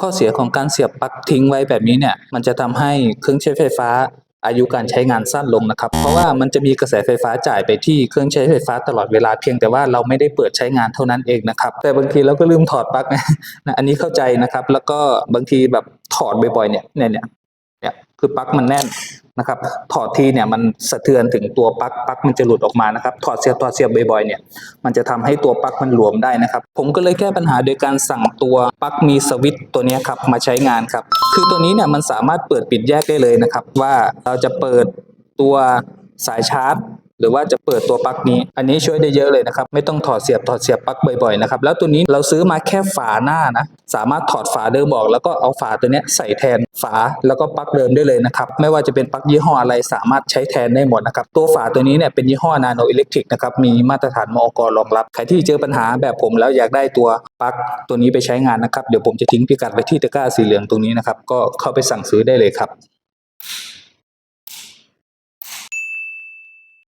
ข้อเสียของการเสียบปลั๊กทิ้งไว้แบบนี้เนี่ย มันจะทำให้เครื่องใช้ไฟฟ้าอายุการใช้งานสั้นลงนะครับ เพราะว่ามันจะมีกระแสไฟฟ้าจ่ายไปที่เครื่องใช้ไฟฟ้าตลอดเวลาเพียงแต่ว่าเราไม่ได้เปิดใช้งานเท่านั้นเองนะครับ แต่บางทีเราก็ลืมถอดปลั๊กนะอันนี้เข้าใจนะครับ แล้วก็บางทีแบบถอดบ่อยๆเนี่ยเนี่ยเนี่ยคือปลั๊กมันแน่น นะครับถอดทีเนี่ยมันสะเทือนถึงตัวปลั๊กปลั๊กมันจะหลุดออกมานะครับถอดเสียบถอดเสียบบ่อยๆเนี่ยมันจะทำให้ตัวปลั๊กมันหลวมได้นะครับ ผมก็เลยแก้ปัญหาโดยการสั่งตัวปลั๊กมีสวิตตัวนี้ครับมาใช้งานครับ คือตัวนี้เนี่ยมันสามารถเปิดปิดแยกได้เลยนะครับ ว่าเราจะเปิดตัว สายชาร์จ หรือว่าจะเปิดตัวปลั๊กนี้ อันนี้ช่วยได้เยอะเลยนะครับ ไม่ต้องถอดเสียบถอดเสียบปลั๊กบ่อยๆนะครับ แล้วตัวนี้เราซื้อมาแค่ฝาหน้านะ สามารถถอดฝาเดิมออกแล้วก็เอาฝาตัวนี้ใส่แทนฝาแล้วก็ปลั๊กเดิมได้เลยนะครับ ไม่ว่าจะเป็นปลั๊กยี่ห้ออะไรสามารถใช้แทนได้หมดนะครับ ตัวฝาตัวนี้เนี่ยเป็นยี่ห้อนาโนอิเล็กทริกนะครับ มีมาตรฐานมอกรองรับ ใครที่เจอปัญหาแบบผมแล้วอยากได้ตัวปลั๊กตัวนี้ไปใช้งานนะครับ เดี๋ยวผมจะทิ้งพิกัดไว้ที่ตะกร้าสีเหลืองตรงนี้นะครับ ก็เข้าไปสั่งซื้อได้เลยครับ